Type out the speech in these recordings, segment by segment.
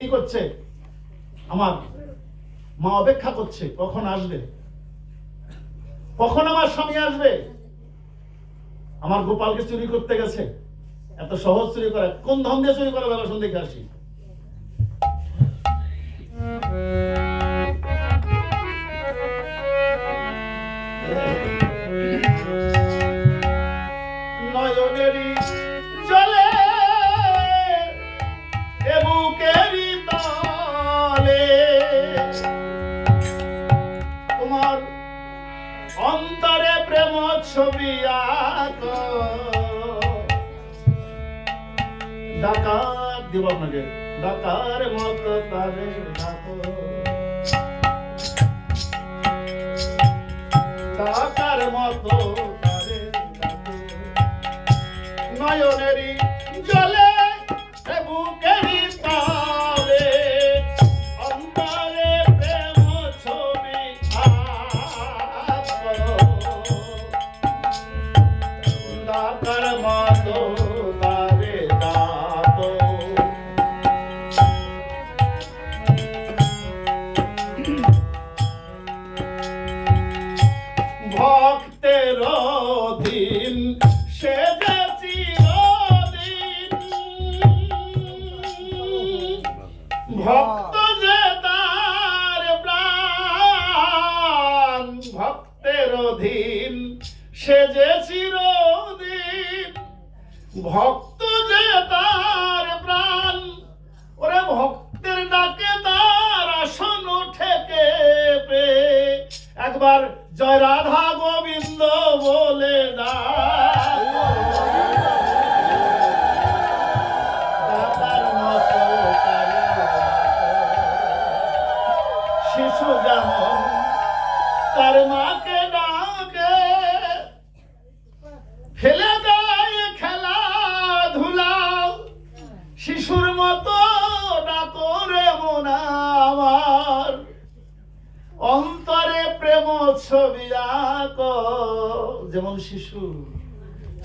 কি করছে? আমার মা অপেক্ষা করছে, কখন আসবে? কখন আমার স্বামী আসবে? আমার গোপালকে চুরি করতে গেছে। এত সহজ চুরি করে, কোন ধন দিয়ে চুরি করে বেলা দেখে আসি। নয়নেরই ডাকার দিব আপনাকে। ডাকার মতো তারে ডাকো। ডাকার মতো তারে ডাকো। নয়নেরই একবার জয় রাধা গোবিন্দ বলে ডাকার যেমন শিশু।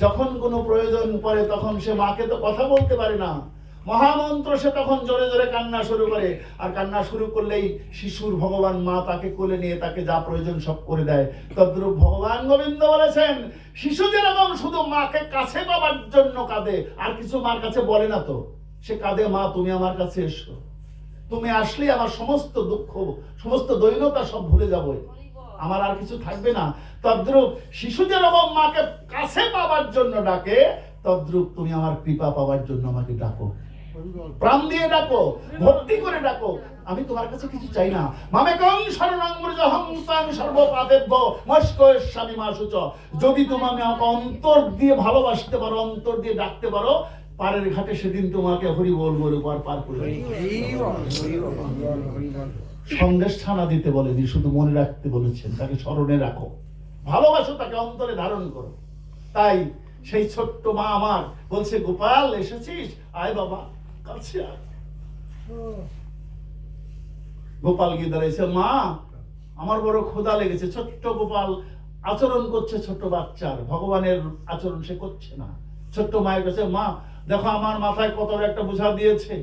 যখন কোনো প্রয়োজন পড়ে তখন সে মাকে তো কথা বলতে পারে না। মহামন্ত্র সে তখন জোরে জোরে কান্না শুরু করে। আর কান্না শুরু করলেই শিশুর ভগবান মা তাকে কোলে নিয়ে তাকে যা প্রয়োজন সব করে দেয়। তদ্রূপ ভগবান গোবিন্দ বলেছেন, শিশু যেরকম শুধু মাকে কাছে পাবার জন্য কাঁদে, আর কিছু মার কাছে বলে না তো। সে কাঁদে, মা, তুমি আমার কাছে এসো। তুমি আসলে আমার সমস্ত দুঃখ, সমস্ত দৈনতা সব ভুলে যাব। আমার আর কিছু থাকবে না। তদ্রূপ শিশু যেরকম মাকে কাছে পাবার জন্য ডাকে, তদ্রূপ তুমি আমার কৃপা পাবার জন্য আমাকে ডাকো। প্রাণ দিয়ে ডাকো, ভক্তি করে ডাকো। আমি তোমার কাছে কিছু চাই না। মামে কং শরণাং মৃজহং তাং সর্বপাদেব্য মস্কয়ের স্বামী মাসুচ যদি তুমি আমাকে অন্তর দিয়ে ভালোবাসতে পারো, অন্তর দিয়ে ডাকতে পারো পারের ঘাটে সেদিন তোমাকে হরি বল বলে পার পার করে সন্দেশ ছানা দিতে বলেনি শুধু মনে রাখতে বলেছেন তাকে স্মরণে রাখো। ভালোবাসো তাকে অন্তরে ধারণ করো। তাই সেই ছোট্ট মা আমার বলছে গোপাল এসেছিস? আয় বাবা কাছে আয়। গোপাল গিয়ে দাঁড়িয়েছে মা আমার বড় ক্ষুধা লেগেছে ছোট্ট গোপাল আচরণ করছে ছোট্ট বাচ্চার ভগবানের আচরণ সে করছে না। ছোট্ট মায়ের কাছে মা দেখো, আমার মাথায় কত একটা বোঝা দিয়েছে।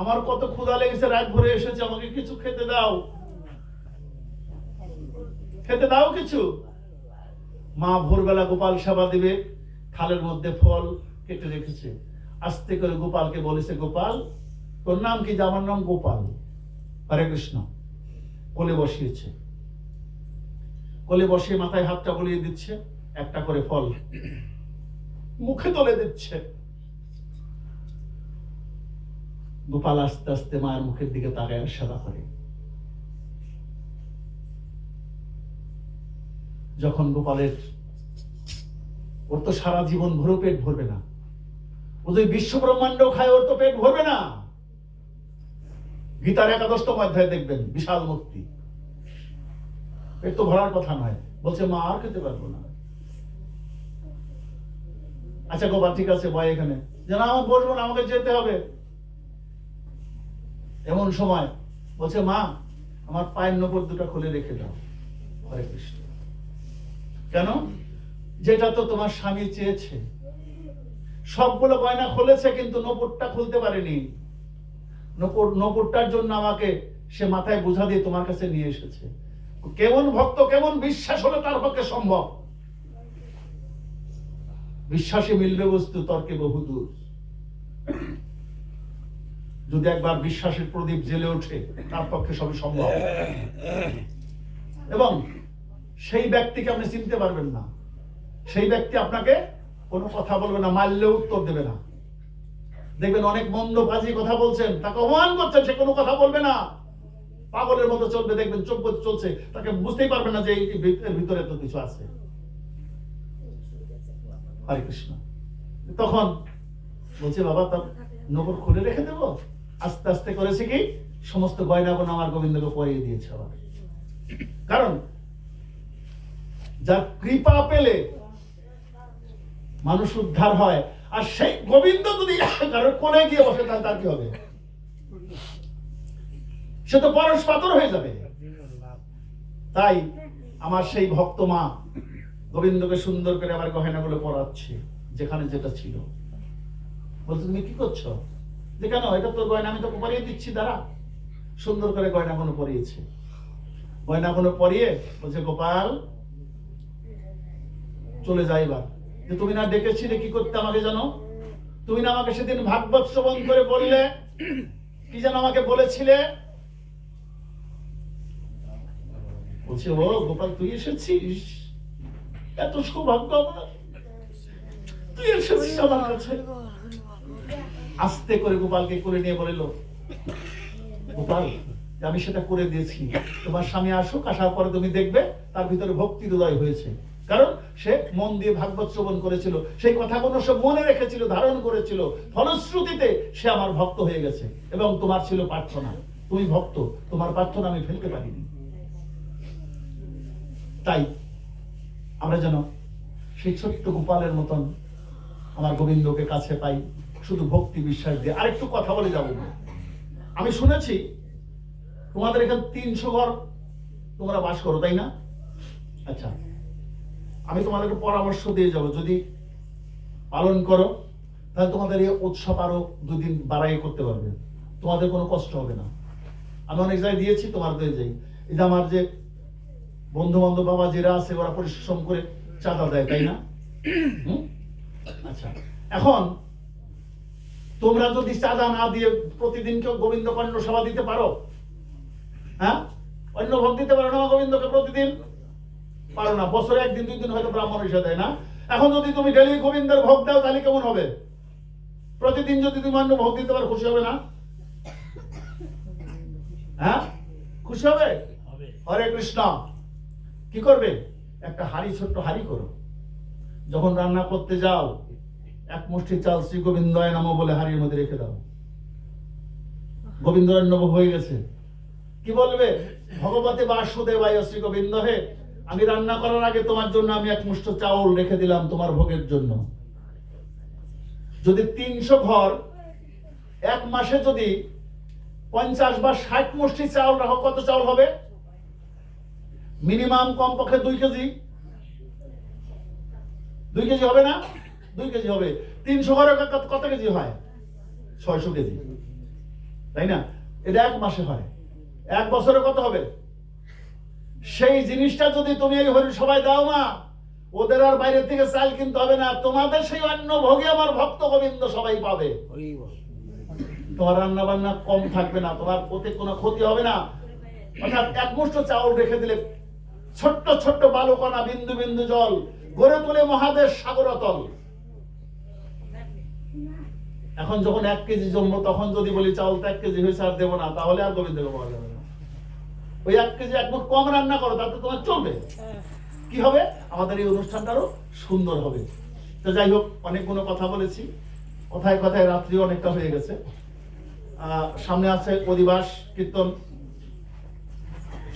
আমার কত ক্ষুধা লেগেছে, রাত ভরে এসেছে, আমাকে কিছু খেতে দাও। খেতে দাও কিছু? মা ভোরবেলা গোপাল সেবা দিবে, থালের মধ্যে ফল কেটে রেখেছে। আস্তে করে গোপালকে বলেছে, গোপাল, তোর নাম কি? আমার নাম গোপাল। হরে কৃষ্ণ। কোলে বসিয়েছে। কোলে বসিয়ে মাথায় হাতটা বলিয়ে দিচ্ছে, একটা করে ফল মুখে তুলে দিচ্ছে। গোপাল আস্তে আস্তে মায়ের মুখের দিকে তাকায় সেবা করে। যখন গোপালের, ওর তো সারা জীবন ভরেও পেট ভরবে না। ও যদি বিশ্ব ব্রহ্মাণ্ড খায়, ওর তো পেট ভরবে না। গীতার একাদশতম অধ্যায় দেখবেন, বিশাল মুক্তি। পেট তো ভরার কথা নয়। বলছে, মা, আর খেতে পারব না। আচ্ছা গোপাল, ঠিক আছে, বয় এখানে। যে না আমার বসবো না, আমাকে যেতে হবে। এমন সময় বলছে, মা, আমার পায়ের নপর দুটো খুলে রেখে দাও। হরে কৃষ্ণ। কেন? যেটা তো তোমার স্বামী চেয়েছে। সবগুলো গয়না খুলেছে, কিন্তু নপুরটা খুলতে পারেনি। নপুর নপুরটার জন্য আমাকে সে মাথায় বোঝা দিয়ে তোমার কাছে নিয়ে এসেছে। কেমন ভক্ত, কেমন বিশ্বাস হলে তার পক্ষে সম্ভব? বিশ্বাসে মিলবে বস্তু তর্কে বহুদূর। যদি একবার বিশ্বাসের প্রদীপ জেলে ওঠে, তার পক্ষে সবই সম্ভব। এবং সেই ব্যক্তিকে আপনি চিনতে পারবেন না। সেই ব্যক্তি আপনাকে কোনো কথা বলবে না, মারলেও উত্তর দেবে না। দেখবেন অনেক মন্দ বাজি কথা বলছেন, তাকে অপমান করছেন, সে কোনো কথা বলবে না। পাগলের মতো চলবে, দেখবেন চোখ চলছে, তাকে বুঝতেই পারবে না যে এই ভিতরে তো কিছু আছে। হরে কৃষ্ণ। তখন বলছে, বাবা তার নগর খুলে রেখে দেব? আস্তে আস্তে করেছে কি? সমস্ত গয়না গোনা আমার গোবিন্দকে পরিয়ে দিয়েছে আবার। কারণ যার কৃপা পেলে মানুষ উদ্ধার হয়, আর সেই গোবিন্দ যদি কারোর কোলে গিয়ে বসে, তাহলে তার কি হবে? সে তো পরশ পাথর হয়ে যাবে। তাই আমার সেই ভক্ত মা গোবিন্দকে সুন্দর করে আবার গহেনাগুলো পরাচ্ছে, যেখানে যেটা ছিল। বলছে, তুমি কি করছ? যে কেন? এটা তোর গয়না আমি তোকে পরিয়ে দিচ্ছি, দাঁড়া। সুন্দর করে গয়নাগুলো পরিয়েছে। গয়নাগুলো পরিয়ে বলছে, গোপাল, চলে যাই এবার। যে তুমি না ডেকেছিলে কি করতে আমাকে জানো? তুমি না আমাকে সেদিন ভাগবত শ্রবণ করে বললে, কি যেন আমাকে বলেছিলে? বলছে, ও গোপাল, তুই এসেছিস? এত সৌভাগ্য আমার। তুই এসেছিস আমার কাছে। আস্তে করে গোপালকে করে নিয়ে বলিল, গোপাল আমি সেটা করে দিয়েছি। তোমার স্বামী আসুক, আসার পরে তুমি দেখবে তার ভিতরে ভক্তি হৃদয় হয়েছে। কারণ সে মন দিয়ে ভাগবত শ্রবণ করেছিল, সেই কথাগুলো সে মনে রেখেছিল, ধারণ করেছিল। ফলশ্রুতিতে সে আমার ভক্ত হয়ে গেছে এবং তোমার ছিল প্রার্থনা। তুমি ভক্ত, তোমার প্রার্থনা আমি ফেলতে পারিনি। তাই আমরা যেন সেই ছোট্ট গোপালের মতন আমার গোবিন্দকে কাছে পাই। শুধু ভক্তি বিশ্বাস দিয়ে। আরেকটু কথা বলে যাব। আমি শুনেছি, তোমাদের এখানে তিনশো ঘর তোমরা বাস করো, তাই না? আচ্ছা আমি তোমাদেরকে পরামর্শ দিয়ে যাব। যদি পালন করো, তাহলে তোমাদের এই উৎসব আরও দুদিন বাড়াই করতে পারবে। তোমাদের কোনো কষ্ট হবে না। আমি অনেক জায়গায় দিয়েছি তোমার দিয়ে যাই এই যে আমার যে বন্ধু বান্ধব বাবা যারা আছে, ওরা পরিশ্রম করে চাঁদা দেয়, তাই না? আচ্ছা এখন তোমরা যদি চাঁদা না দিয়ে প্রতিদিন কেউ গোবিন্দ কর্ণ সেবা দিতে পারো? হ্যাঁ? অন্য ভোগ দিতে পারো না গোবিন্দকে প্রতিদিন? পারো না। বছরে একদিন দুই দিন হয়তো ব্রাহ্মণ এসে দেয় না। এখন যদি তুমি ডেলি গোবিন্দের ভোগ দাও তাহলে কেমন হবে? প্রতিদিন যদি তুমি অন্য ভোগ দিতে পারো খুশি হবে না? হ্যাঁ? খুশি হবে। হরে কৃষ্ণ। কি করবে? একটা হাড়ি ছোট্ট হাড়ি করো। যখন রান্না করতে যাও এক মুষ্টি চাল শ্রী গোবিন্দয় নম বলে হাড়ির মধ্যে রেখে দাও। গোবিন্দয় নম হয়ে গেছে। কি বলবে? ভগবতী বাসুদেবায় শ্রী গোবিন্দ হে আমি রান্না করার আগে তোমার জন্য আমি এক মুষ্ট চাউল রেখে দিলাম তোমার ভোগের জন্য। যদি তিনশো ঘর, এক মাসে যদি পঞ্চাশ বা ষাট মুষ্টি চাউল রাখো, কত চাউল হবে? মিনিমাম কমপক্ষে দুই কেজি। দুই কেজি হবে না? দুই কেজি হবে। তিনশো ঘরে কত- কেজি হয়? ছয়শো কেজি। তাই না? এটা এক মাসে হয়। এক বছরে কত হবে? সেই জিনিসটা যদি তুমি এই হরি সবাই দাও না ওদের আর বাইরে থেকে চাল কিনতে হবে না। তোমাদের সেই অন্য ভোগে আমার ভক্ত গোবিন্দ সবাই পাবে। তোমার রান্না বান্না কম থাকবে না, তোমার প্রতি কোনো ক্ষতি হবে না। অর্থাৎ এক মুষ্ট চাউল রেখে দিলে ছোট্ট ছোট্ট বালুকণা বিন্দু বিন্দু জল, গড়ে তোলে মহাদেশ সাগরতল। এখন যখন এক কেজি জমবো তখন যদি বলি চাউল তো এক কেজি হয়েছে আর দেবো না, তাহলে আর গোবিন্দকে পাওয়া যাবে না। ওই এক কেজি এক মুঠ কম রান্না করো, তাতে তোমার চলবে। কি হবে? আমাদের এই অনুষ্ঠানটা আরও সুন্দর হবে। তো যাই হোক, অনেকগুলো কথা বলেছি। কথায় কথায় রাত্রি অনেকটা হয়ে গেছে। সামনে আছে অধিবাস, কীর্তন,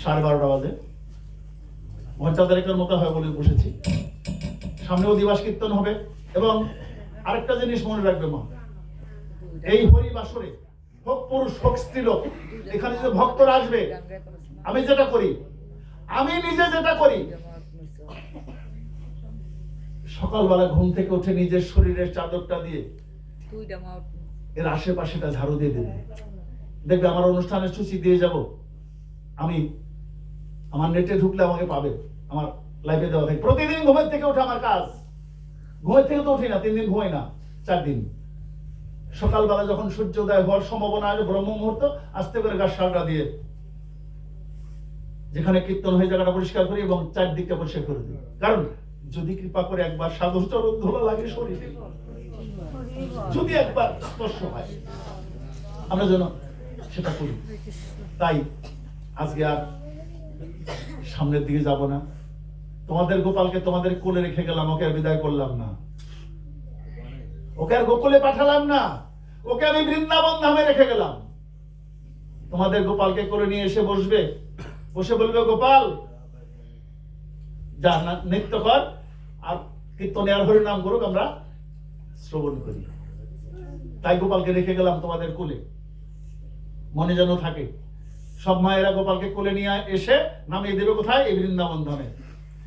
সাড়ে বারোটা বাজে। ঘণ্টা দেড়েকের মতো হয় বলে বসেছি। সামনে অধিবাস, কীর্তন হবে। এবং আরেকটা জিনিস মনে রাখবে মা এই হরি হরিবাসরে হোক পুরুষ হোক স্ত্রীলোক, এখানে যে ভক্তরা আসবে, আমি যেটা করি, আমি নিজে যেটা করি, সকালবেলা ঘুম থেকে উঠে নিজের শরীরের চাদরটা দিয়ে এর আশেপাশেটা ঝাড়ু দিয়ে দেবে। দেখবে আমার অনুষ্ঠানের সূচি দিয়ে যাব, আমি আমার নেটে ঢুকলে আমাকে পাবে, আমার লাইফে দেওয়া থাকে। প্রতিদিন ঘুমের থেকে ওঠে আমার কাজ। ঘুমের থেকে তো উঠি না, তিন দিন ঘুমাই না, চার দিন। সকালবেলা যখন সূর্যোদয় হওয়ার সম্ভাবনা আছে, ব্রহ্ম মুহূর্ত, আস্তে করে গাছ সারটা দিয়ে যেখানে কীর্তন হয়ে জায়গাটা পরিষ্কার করি এবং চারদিকটা পরিষ্কার করে দিই। কারণ যদি কৃপা করে একবার সাধু চরণ ধোলা লাগে শরীরে। যদি একবার স্পর্শ হয়, আমরা যেন সেটা করি। তাই আজকে আর সামনের দিকে যাব না। তোমাদের গোপালকে তোমাদের কোলে রেখে গেলাম, ওকে আর বিদায় করলাম না। ওকে আর গোকুলে পাঠালাম না। ওকে আমি বৃন্দাবন ধামে রেখে গেলাম। তোমাদের গোপালকে করে নিয়ে এসে বসবে। বসে বলবে, গোপাল, যা নৃত্য কর, আর কীর্তনে আর হরিনাম করুক, আমরা শ্রবণ করি। তাই গোপালকে রেখে গেলাম তোমাদের কোলে। মনে যেন থাকে, সব মায়েরা গোপালকে কোলে নিয়ে এসে নামিয়ে দেবে কোথায়? এই বৃন্দাবন ধামে।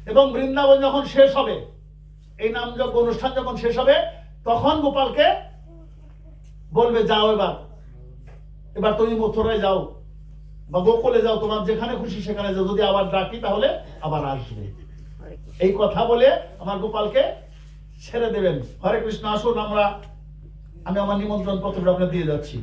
এবং বৃন্দাবন যখন শেষ হবে, এই নাম নামযজ্ঞ অনুষ্ঠান যখন শেষ হবে তখন গোপালকে বলবে, যাও এবার। এবার তুমি মথুরায় যাও বা গোকুলে যাও, তোমার যেখানে খুশি সেখানে যাও। যদি আবার ডাকি তাহলে আবার আসবে। এই কথা বলে আমার গোপালকে ছেড়ে দেবেন। হরে কৃষ্ণ, আসুন, আমরা, আমি আমার নিমন্ত্রণ পত্রটা আপনার দিয়ে যাচ্ছি।